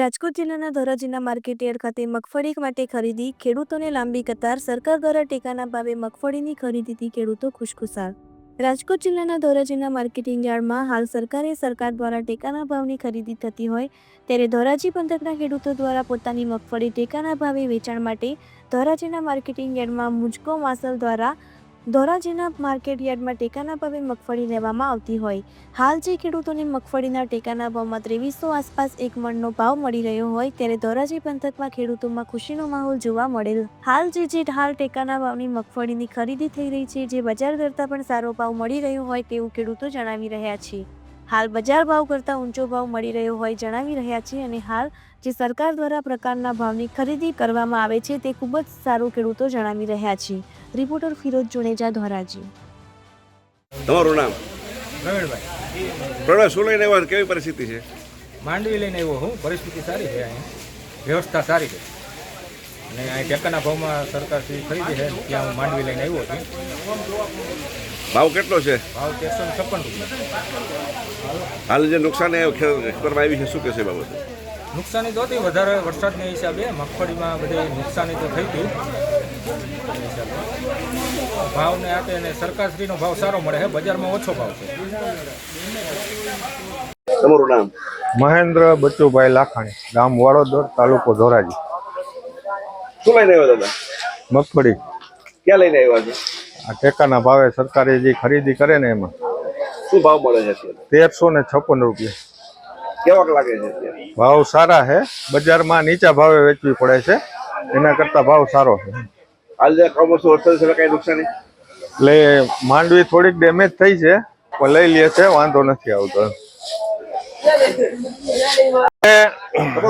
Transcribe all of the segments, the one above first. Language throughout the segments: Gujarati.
રાજકોટ જિલ્લાના ધોરાજીના માર્કેટયાર્ડ ખાતે મગફળી માટે ખરીદી, ખેડૂતોને લાંબી કતાર, સરકાર દ્વારા ટેકાના ભાવે મગફળીની ખરીદીથી ખેડૂતો ખુશખુશાલ. રાજકોટ જિલ્લાના ધોરાજીના માર્કેટિંગ યાર્ડમાં હાલ સરકારે સરકાર દ્વારા ટેકાના ભાવની ખરીદી થતી હોય, ત્યારે ધોરાજી પંથકના ખેડૂતો દ્વારા પોતાની મગફળી ટેકાના ભાવે વેચાણ માટે ધોરાજીના માર્કેટિંગ યાર્ડમાં મુજકો માસલ દ્વારા ધોરાજીના માર્કેટ યાર્ડમાં ટેકાના ભાવે મગફળી લેવામાં આવતી હોય. હાલ જે ખેડૂતોને મગફળીના ટેકાના ભાવમાં ત્રેવીસો આસપાસ એક મણનો ભાવ મળી રહ્યો હોય ત્યારે ધોરાજી પંથકમાં ખેડૂતોમાં ખુશીનો માહોલ જોવા મળેલ. હાલ જે જે હાલ ટેકાના ભાવની મગફળીની ખરીદી થઈ રહી છે, જે બજાર કરતાં પણ સારો ભાવ મળી રહ્યો હોય તેવું ખેડૂતો જણાવી રહ્યા છે. હાલ બજાર ભાવ કરતાં ઊંચો ભાવ મળી રહ્યો હોય જણાવી રહ્યા છે અને હાલ જે સરકાર દ્વારા પ્રકારના ભાવની ખરીદી કરવામાં આવે છે તે ખૂબ જ સારું ખેડૂતો જણાવી રહ્યા છે રિપોર્ટર ફિરોજ જુણેજા ધોરાજી. તમારું નામ? પ્રવીણભાઈ. શું લઈને આવ્યા કેવી પરિસ્થિતિ છે? માંડવી લઈને આવ્યો હું. પરિસ્થિતિ સારી છે અહીંયા વ્યવસ્થા સારી છે. અને અહીં ટેકાના ભાવમાં સરકાર ખરીદી છે. ત્યાં હું માંડવી લઈને આવ્યો છું. ભાવ કેટલો છે? ભાવ તેરસો ને છપ્પન હાલ જે નુકસાન ખે- આવી છે શું કહેશે બાબતે? નુકસાની તો હતી વધારે વરસાદના હિસાબે મગફળીમાં બધી નુકસાની તો થઈ હતી. ભાવને આપે અને સરકારશ્રીનો ભાવ સારો મળે છે બજારમાં ઓછો ભાવ છે. તમારું નામ? મહેન્દ્ર બચુભાઈ લાખાણી ગામ વાડોદર તાલુકો ધોરાજી. શું લઈને આવ્યા દાદા? મગફળી. ક્યાં લઈને આવ્યા છે? આ ટેકાના ભાવે સરકારે જે ખરીદી કરે ને એમાં શું ભાવ મળે છે તેરસો ને છપ્પન રૂપિયા. કેવાક લાગે છે ભાવ સારા છે બજારમાં નીચા ભાવે વેચવી પડે છે એના કરતા ભાવ સારો છે. હાલ જે કમોસમ વરસાદ છે કઈ નુકસાની? એટલે માંડવી થોડીક ડેમેજ થઈ છે પણ લઈ લે છે વાંધો નથી આવતો.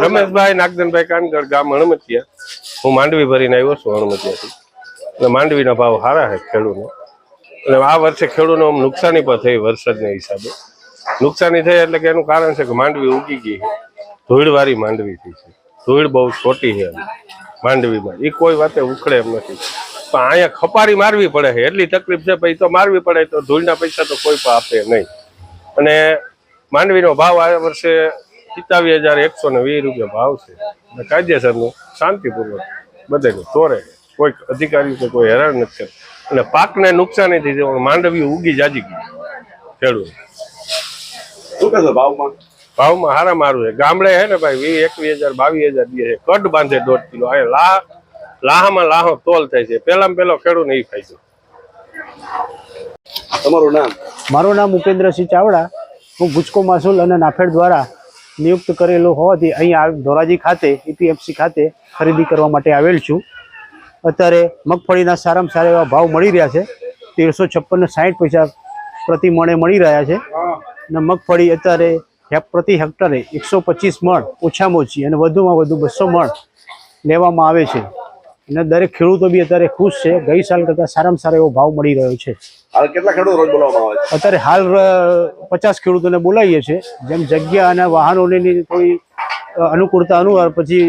રમેશભાઈ નાગદનભાઈ કાનગર ગામ હણમતિયા. હું માંડવી ભરીને આવ્યો છું હણમતિયાથી. એટલે માંડવીના ભાવ સારા છે ખેડૂનો એટલે આ વર્ષે ખેડૂતો આમ નુકસાની પણ થઈ વરસાદના હિસાબે. નુકસાની થઈ એટલે કે એનું કારણ છે કે માંડવી ઉગી ગઈ છે. ધૂળવાળી માંડવી થઈ છે. ધૂળ બહુ છોટી છે માંડવીમાં. એ કોઈ વાતે ઉખડે એમ નથી. પણ અહીંયા ખપારી મારવી પડે છે. એટલી તકલીફ છે પછી તો મારવી પડે, તો ધૂળના પૈસા તો કોઈ પણ આપે નહીં. અને માંડવીનો ભાવ આ વર્ષે સિત્તાવીસ હજાર એકસો ને વીસ રૂપિયા ભાવ છે. અને કાયદેસરનું, શાંતિપૂર્વક બધાને તોરે. કોઈ અધિકારી કે કોઈ હેરાન નથી કરતા. અને પાકને નુકસાની થઈ જાય માંડવી ઉગી જાજી ગઈ ખેડૂત. શું કહેશો ભાવમાં? ભાવમાં હારા મારું છે. ગામડે હે ને ભાઈ વીસ એકવીસ હજાર બાવીસ હજાર દે છે. કટ બાંધે દોઢ કિલો. આ લાહ લાહામાં લાહો તોલ થાય છે. પેલામાં પેલો ખેડૂત નહીં ફાયદો. તમારું નામ? મારું નામ ઉપેન્દ્રસિંહ ચાવડા. હું ગુજકો માસુલ અને નાફેડ દ્વારા નિયુક્ત કરેલો હોવાથી અહીંયા આવ- ધોરાજી ખાતે ઈપીએફસી ખાતે ખરીદી કરવા માટે આવેલ છું. અત્યારે મગફળીના સારામાં સારા એવા ભાવ મળી રહ્યા છે. તેરસો છપ્પન સાઠ પૈસા પ્રતિ મણે મળી રહ્યા છે. અને મગફળી અત્યારે પ્રતિ હેક્ટરે એકસો પચીસ મણ ઓછામાં ઓછી અને વધુમાં વધુ બસો મણ લેવામાં આવે છે. અને દરેક ખેડૂતો બી અત્યારે ખુશ છે. ગઈ સાલ કરતાં સારામાં સારો એવો ભાવ મળી રહ્યો છે. હાલ કેટલા ખેડૂત રોજ બોલાવવામાં આવે છે? અત્યારે હાલ પચાસ ખેડૂતોને બોલાવીએ છીએ. જેમ જગ્યા અને વાહનોની થોડી અનુકૂળતા અનુસાર પછી